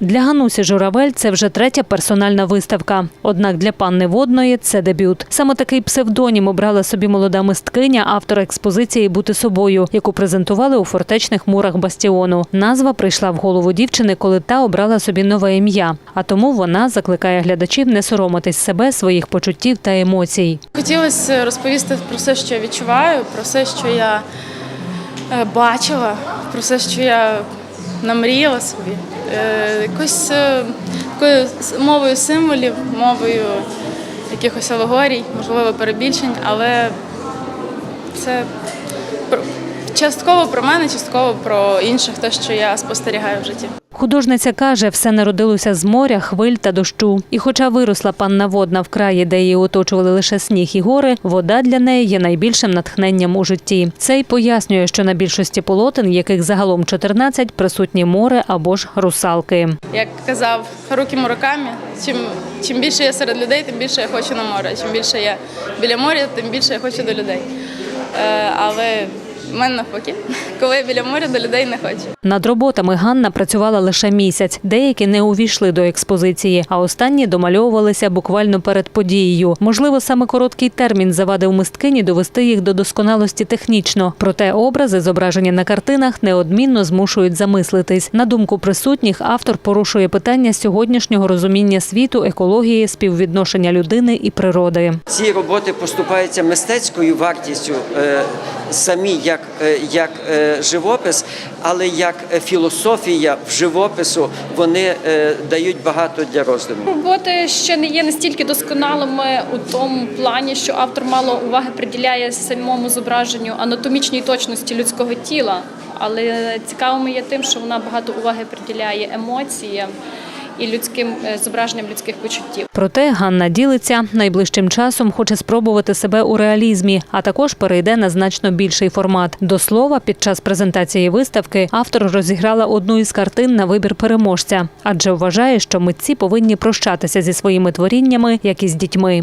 Для Ганусі Журавель це вже третя персональна виставка. Однак для панни водної це дебют. Саме такий псевдонім обрала собі молода мисткиня, автор експозиції Бути собою, яку презентували у фортечних мурах бастіону. Назва прийшла в голову дівчини, коли та обрала собі нове ім'я. А тому вона закликає глядачів не соромитись себе, своїх почуттів та емоцій. Хотілося розповісти про все, що я відчуваю, про все, що я е, бачила, про все, що я намріяла собі. Е, Якось е, такою мовою символів, мовою якихось алегорій, можливо, перебільшень, але це частково про мене, частково про інших, те, що я спостерігаю в житті. Художниця каже, все народилося з моря, хвиль та дощу. І хоча виросла панна водна в краї, де її оточували лише сніг і гори, вода для неї є найбільшим натхненням у житті. Це й пояснює, що на більшості полотен, яких загалом 14, присутні море або ж русалки. Як казав Харукі Муракамі, чим, чим більше я серед людей, тим більше я хочу на море. Чим більше я біля моря, тим більше я хочу до людей. Е, але в мене навпаки, коли я біля моря, до людей не хочу. Над роботами Ганна працювала лише місяць. Деякі не увійшли до експозиції, а останні домальовувалися буквально перед подією. Можливо, саме короткий термін завадив мисткині довести їх до досконалості технічно. Проте образи, зображені на картинах, неодмінно змушують замислитись. На думку присутніх, автор порушує питання сьогоднішнього розуміння світу, екології, співвідношення людини і природи. Ці роботи поступаються мистецькою вартістю е, самі як, як е, живопис, але як е, філософія в живопису вони е, дають багато для роздуму. Роботи ще не є настільки досконалими у тому плані, що автор мало уваги приділяє самому зображенню анатомічній точності людського тіла. Але цікавими є тим, що вона багато уваги приділяє емоціям і людським е, зображенням людських почуттів. Проте Ганна ділиться найближчим часом хоче спробувати себе у реалізмі, а також перейде на значно більший формат. До слова, під час презентації виставки автор розіграла одну із картин на вибір переможця, адже вважає, що митці повинні прощатися зі своїми творіннями, як і з дітьми.